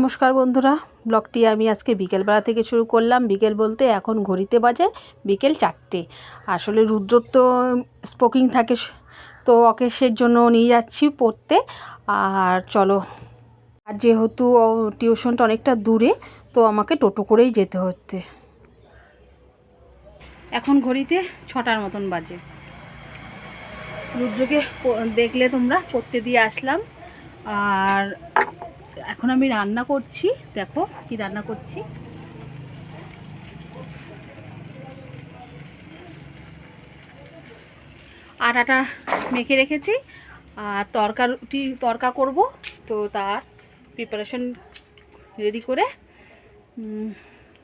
নমস্কার বন্ধুরা, ব্লগটি আমি আজকে বিকেলবেলা থেকে শুরু করলাম। বিকেল বলতে এখন ঘড়িতে বাজে বিকেল চারটে। আসলে রুদ্রর তো স্পোকিং থাকে, তো অকেশের জন্য নিয়ে যাচ্ছি পড়তে। আর চলো, আর যেহেতু টিউশনটা অনেকটা দূরে, তো আমাকে টোটো করেই যেতে হচ্ছে। এখন ঘড়িতে ছটার মতন বাজে। রুদ্রকে দেখলে তোমরা, পড়তে দিয়ে আসলাম। আর এখন আমি রান্না করছি, দেখো কি রান্না করছি। আটাটা মেখে রেখেছি, আর তরকা রুটি তরকা করব, তো তার প্রিপারেশন রেডি করে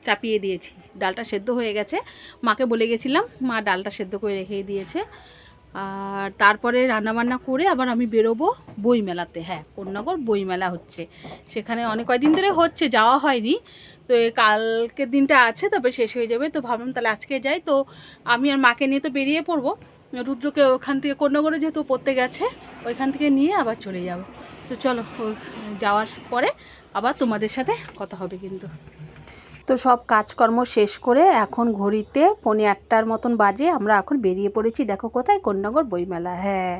চাপিয়ে দিয়েছি। ডালটা সেদ্ধ হয়ে গেছে। মাকে বলে গেছিলাম, মা ডালটা সেদ্ধ করে রেখে দিয়েছে। আর তারপরে রান্নাবান্না করে আবার আমি বেরোবো বইমেলাতে। হ্যাঁ কন্যাগর বইমেলা হচ্ছে। সেখানে অনেক কয়দিন ধরে হচ্ছে, যাওয়া হয়নি। তো কালকের দিনটা আছে, তবে শেষ হয়ে যাবে। তো ভাবলাম তাহলে আজকে যাই। তো আমি আর মাকে নিয়ে তো বেরিয়ে পড়ব। রুদ্রকে ওখান থেকে কন্যাগরে যেহেতু পড়তে গেছে, ওইখান থেকে নিয়ে আবার চলে যাব। তো চলো যাওয়ার পরে আবার তোমাদের সাথে কথা হবে কিন্তু। তো সব কাজকর্ম শেষ করে এখন ঘড়িতে পনে আটটার মতন বাজে আমরা এখন বেরিয়ে পড়েছি, দেখো কোথায়? কন্যাগর বইমেলা। হ্যাঁ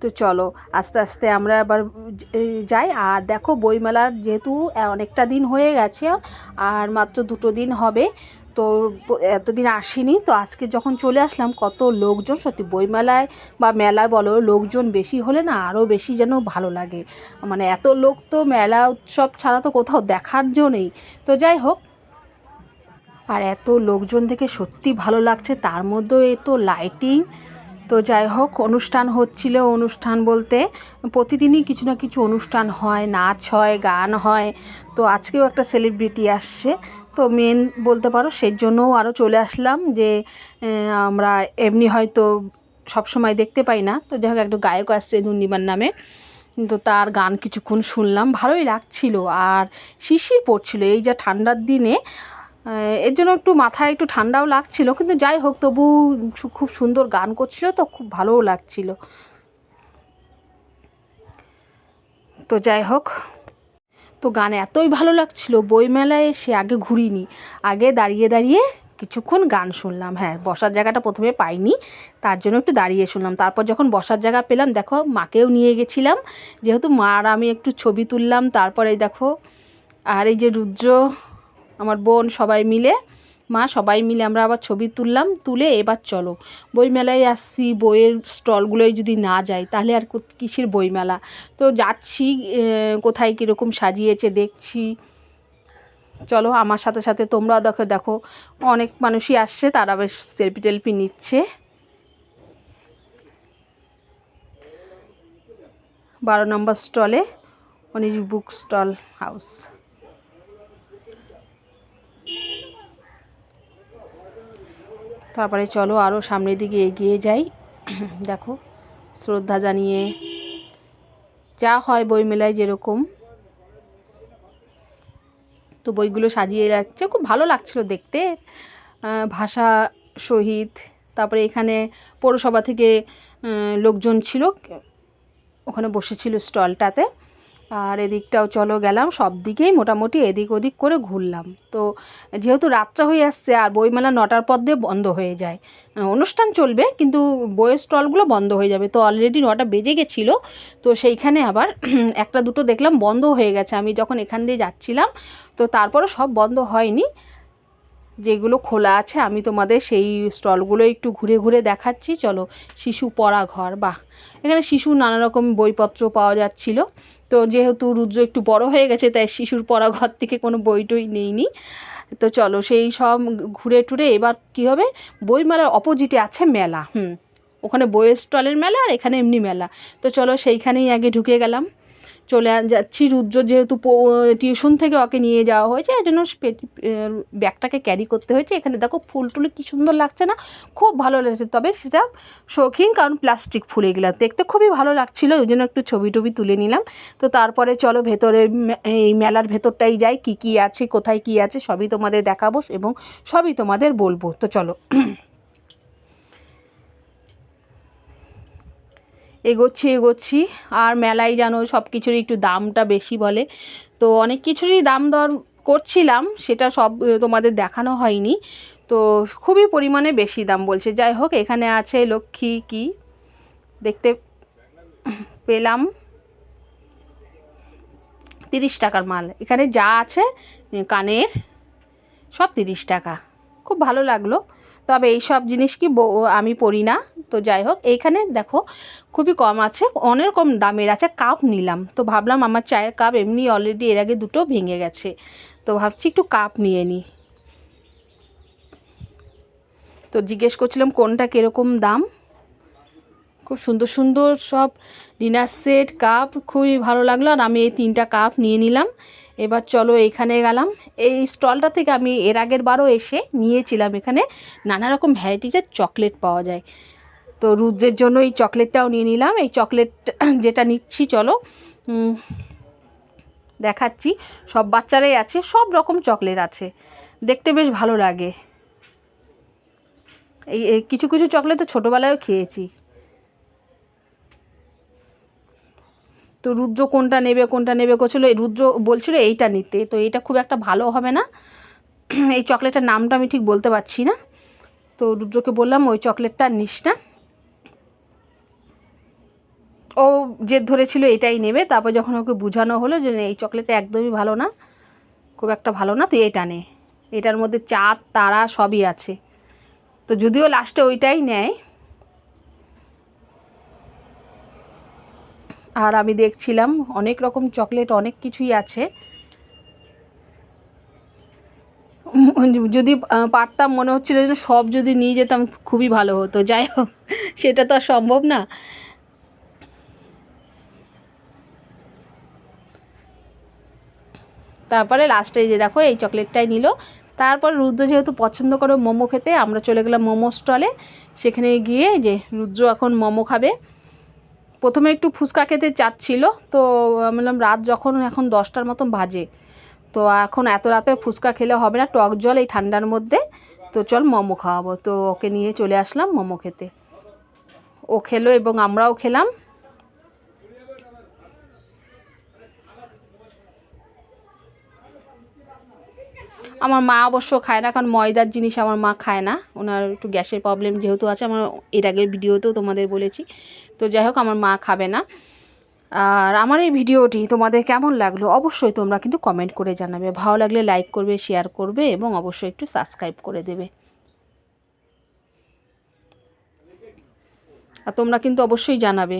তো চলো, আস্তে আস্তে আমরা আবার যাই। আর দেখো বইমেলার যেহেতু অনেকটা দিন হয়ে গেছে আর মাত্র দুটো দিন হবে, তো এতদিন আসিনি। তো আজকে যখন চলে আসলাম, কত লোকজন, সত্যি বইমেলায় বা মেলায় বলো, লোকজন বেশি হলে না আরও বেশি যেন ভালো লাগে। মানে এত লোক তো মেলা উৎসব ছাড়া তো কোথাও দেখার জো নেই। তো যাই হোক আর এত লোকজন দেখে সত্যি ভালো লাগছে, তার মধ্যেও এ তো লাইটিং তো যাই হোক, অনুষ্ঠান হচ্ছিল অনুষ্ঠান বলতে প্রতিদিনই কিছু না কিছু অনুষ্ঠান হয়, নাচ হয়, গান হয়। তো আজকেও একটা সেলিব্রিটি আসছে। তো মেন বলতে পারো সেই জন্যও আরও চলে আসলাম যে আমরা এমনি হয়তো সবসময় দেখতে পাই না। তো যাই হোক একটু গায়ক আসছে দুর্নিবার নামে। তো তার গান কিছুক্ষণ শুনলাম, ভালোই লাগছিল। আর শিশির পড়ছিল, এই যা ঠান্ডার দিনে এর জন্য একটু মাথায় একটু ঠান্ডাও লাগছিল, কিন্তু যাই হোক, তবু খুব সুন্দর গান করছিল, তো খুব ভালোও লাগছিল। তো যাই হোক, তো গান এতই ভালো লাগছিল, বইমেলায় এসে আগে ঘুরিনি, আগে দাঁড়িয়ে দাঁড়িয়ে কিছুক্ষণ গান শুনলাম। হ্যাঁ বসার জায়গাটা প্রথমে পাইনি, তার জন্য একটু দাঁড়িয়ে শুনলাম। তারপর যখন বসার জায়গা পেলাম, দেখো মাকেও নিয়ে গেছিলাম, যেহেতু মা আর আমি একটু ছবি তুললাম, তারপরে দেখো, আর এই যে রুদ্র আমার বোন সবাই মিলে, মা সবাই মিলে আমরা আবার ছবি তুললাম, তুলে এবার চলো। বইমেলায় আসছি, বইয়ের স্টলগুলোয় যদি না যাই তাহলে আর কিসের বইমেলা? তো যাচ্ছি কোথায় কীরকম সাজিয়েছে দেখছি। চলো আমার সাথে সাথে তোমরা দেখো দেখো। অনেক মানুষই আসছে, তারা বেশ সেলফি টেলফি নিচ্ছে। বারো নম্বর স্টলে অনিশ বুক স্টল হাউস। তারপরে চলো আরও সামনের দিকে এগিয়ে যাই। দেখো, শ্রদ্ধা জানিয়ে যা হয় বইমেলায় যেরকম। তো বইগুলো সাজিয়ে রাখছে, খুব ভালো লাগছিল দেখতে। ভাষা শহীদ তারপরে এখানে পৌরসভা থেকে লোকজন ছিল, ওখানে বসেছিল স্টলটাতে। আর এদিকটাও চলো গেলাম, সব দিকেই মোটামুটি এদিক ওদিক করে ঘুরলাম। তো যেহেতু রাত্রা হয়ে আসছে আর বইমেলা নটার পর দিয়ে বন্ধ হয়ে যায় অনুষ্ঠান চলবে কিন্তু বইয়ের স্টলগুলো বন্ধ হয়ে যাবে। তো অলরেডি নটা বেজে গেছিল, তো সেইখানে আবার একটা দুটো দেখলাম বন্ধ হয়ে গেছে। আমি যখন এখান দিয়ে যাচ্ছিলাম, তো তারপরও সব বন্ধ হয়নি। যেগুলো খোলা আছে, আমি তোমাদের সেই স্টলগুলো একটু ঘুরে ঘুরে দেখাচ্ছি। চলো, শিশু পড়া ঘর, বাহ! এখানে শিশুর নানা রকম বইপত্র পাওয়া যাচ্ছিল। তো যেহেতু রুদ্র একটু বড় হয়ে গেছে, তাই শিশুর পড়া ঘর থেকে কোনো বই টই নেইনি। তো চলো, সেই সব ঘুরে টুরে এবার কী হবে? বইমেলার অপোজিটে আছে মেলা, হুম। ওখানে বইয়ের স্টলের মেলা আর এখানে এমনি মেলা। তো চলো, সেইখানেই আগে ঢুকে গেলাম। চলে যাচ্ছি। রুদ্র যেহেতু টিউশন থেকে ওকে নিয়ে যাওয়া হয়েছে, এই জন্য ব্যাগটাকে ক্যারি করতে হয়েছে। এখানে দেখো ফুল টুল কী সুন্দর লাগছে না? খুব ভালো লাগছে। তবে সেটা শৌখিন, কারণ প্লাস্টিক ফুল এগুলো। দেখতে খুবই ভালো লাগছিল, ওই জন্য একটু ছবি টবি তুলে নিলাম। তো তারপরে চলো ভেতরে এই মেলার ভেতরটাই যাই, কি কি আছে, কোথায় কি আছে, সবই তোমাদের দেখাবো এবং সবই তোমাদের বলব। তো চলো। এগোচ্ছি এগোচ্ছি। আর মেলায় যেন সব কিছুরই একটু দামটা বেশি বলে। তো অনেক কিছুরই দাম দর করছিলাম, সেটা সব তোমাদের দেখানো হয়নি। তো খুবই পরিমাণে বেশি দাম বলছে। যাই হোক, এখানে আছে লক্ষ্মী কি? দেখতে পেলাম। তিরিশ টাকার মাল। এখানে যা আছে কানের, সব তিরিশ টাকা। খুব ভালো লাগল। তবে এই সব জিনিস কি আমি পরি না। তো যাই হোক, এইখানে দেখো খুবই কম আছে। অনেক কম দামের আছে, কাপ নিলাম। তো ভাবলাম আমার চায়ের কাপ এমনি অলরেডি এর আগে দুটো ভেঙে গেছে। তো ভাবছি একটু কাপ নিয়ে নিই তো জিজ্ঞেস করছিলাম কোনটা কীরকম দাম? খুব সুন্দর সুন্দর সব ডিনার সেট, কাপ, খুবই ভালো লাগল। আর আমি এই তিনটা কাপ নিয়ে নিলাম। এবার চলো এইখানে গেলাম। এই স্টলটা থেকে আমি এর আগের বারও এসে নিয়েছিলাম এখানে। নানা রকম ভ্যারাইটিসের চকলেট পাওয়া যায়। তো রুদ্রের জন্য এই চকলেটটাও নিয়ে নিলাম। এই চকলেট যেটা নিচ্ছি, চলো। দেখাচ্ছি। সব বাচ্চারাই আছে, সব রকম চকলেট আছে। দেখতে বেশ ভালো লাগে। এই এই কিছু কিছু চকলেট তো ছোটোবেলায়ও খেয়েছি। তো রুদ্র কোনটা নেবে কোনটা নেবে করছিল রুদ্র বলছিল এইটা নিতে। তো এইটা খুব একটা ভালো হবে না। এই চকলেটের নামটা আমি ঠিক বলতে পারছি না। তো রুদ্রকে বললাম, ওই চকলেটটা নিস না। ও জেদ ধরেছিল এটাই নেবে। তারপর যখন ওকে বোঝানো হলো যে এই চকলেটটা একদমই ভালো না, খুব একটা ভালো না তুই এটা নে। এটার মধ্যে চাঁদ, তারা সবই আছে। তো যদিও লাস্টে ওইটাই নেয় আর আমি দেখছিলাম অনেক রকম চকলেট, অনেক কিছুই আছে। যদি পারতাম মনে হচ্ছিল যে সব যদি নিয়ে যেতাম খুবই ভালো হতো। যাই হোক, সেটা তো আর সম্ভব না। তারপরে লাস্টে যে দেখো, এই চকলেটটাই নিল। তারপর রুদ্র যেহেতু পছন্দ করে মোমো খেতে, আমরা চলে গেলাম মোমো স্টলে সেখানে গিয়ে যে রুদ্র এখন মোমো খাবে। প্রথমে একটু ফুচকা খেতে চাচ্ছিল, তো বললাম রাত যখন এখন দশটার মতন বাজে, তো এখন এত রাতে ফুচকা খেলে হবে না, টক জল এই ঠান্ডার মধ্যে, তো চল মোমো খাওয়াবো, তো ওকে নিয়ে চলে আসলাম মোমো খেতে। ও খেলো এবং আমরাও খেলাম আমার মা অবশ্য খায় না, কারণ ময়দার জিনিস আমার মা খায় না। ওনার একটু গ্যাসের প্রবলেম যেহেতু আছে, আমার এর আগের ভিডিওতেও তোমাদের বলেছি। তো যাই হোক, আমার মা খাবে না। আর আমার এই ভিডিওটি তোমাদের কেমন লাগল অবশ্যই তোমরা কিন্তু কমেন্ট করে জানাবে। ভালো লাগলে লাইক করবে শেয়ার করবে এবং অবশ্যই একটু সাবস্ক্রাইব করে দেবে। আর তোমরা কিন্তু অবশ্যই জানাবে।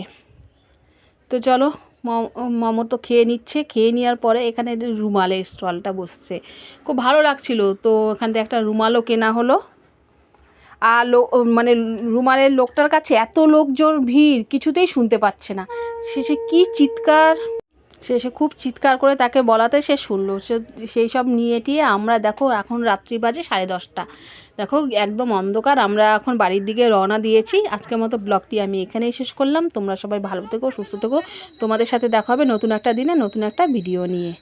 তো চলো মম- তো খেয়ে নিচ্ছে, খেয়ে নেওয়ার পরে এখানে রুমালের স্টলটা বসছে। খুব ভালো লাগছিল। তো এখান থেকে একটা রুমালও কেনা হলো। আর লো মানে রুমালের লোকটার কাছে এত লোকজন, ভিড়, কিছুতেই শুনতে পাচ্ছে না। শেষে কি চিৎকার! শেষে খুব চিৎকার করে তাকে বলাতে সে শুনলো। সে, সেই সব নিয়ে টিয়ে আমরা দেখো এখন রাত্রি বাজে সাড়ে দশটা। দেখো একদম অন্ধকার, আমরা এখন বাড়ির দিকে রওনা দিয়েছি। আজকের মতো ব্লগটি আমি এখানেই শেষ করলাম। তোমরা সবাই ভালো থেকো, সুস্থ থেকো। তোমাদের সাথে দেখা হবে নতুন একটা দিনে নতুন একটা ভিডিও নিয়ে।